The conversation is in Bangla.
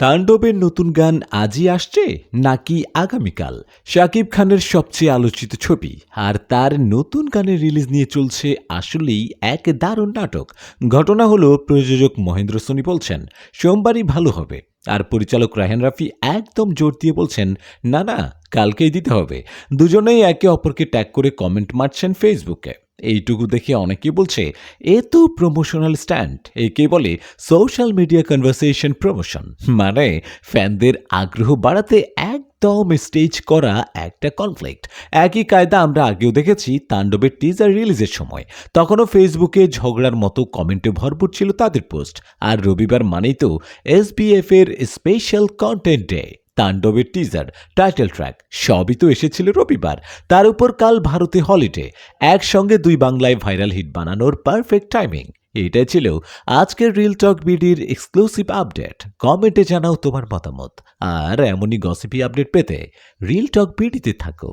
তাণ্ডবের নতুন গান আজই আসছে নাকি আগামীকাল? শাকিব খানের সবচেয়ে আলোচিত ছবি আর তার নতুন গানের রিলিজ নিয়ে চলছে আসলেই এক দারুণ নাটক। ঘটনা হলো, প্রযোজক মহেন্দ্র সোনি বলছেন, সোমবারই ভালো হবে। আর পরিচালক রায়হান রাফি একদম জোর দিয়ে বলছেন, না না, কালকেই দিতে হবে। দুজনেই একে অপরকে ট্যাগ করে কমেন্ট মারছেন ফেসবুকে। এইটুকু দেখে অনেকেই বলছে, এ তো প্রমোশনাল স্ট্যান্ড একে বলে সোশ্যাল মিডিয়া কনভারসেশন প্রমোশন মানে ফ্যানদের আগ্রহ বাড়াতে একদম স্টেজ করা একটা কনফ্লিক্ট একই কায়দা আমরা আগেও দেখেছি তাণ্ডবের টিজার রিলিজের সময়। তখনও ফেসবুকে ঝগড়ার মতো কমেন্টে ভরপুর ছিল তাদের পোস্ট আর রবিবার মানেই তো এসবিএফ এর স্পেশাল কন্টেন্ট ডে তাণ্ডবের টিজার টাইটেল ট্র্যাক সবই তো এসেছিল রবিবার। তার উপর কাল ভারতে হলিডে একসঙ্গে দুই বাংলায় ভাইরাল হিট বানানোর পারফেক্ট টাইমিং এটাই ছিল আজকের রিল টক বিডির এক্সক্লুসিভ আপডেট কমেন্টে জানাও তোমার মতামত। আর এমনই গসিপি আপডেট পেতে রিল টক বিডিতে থাকো।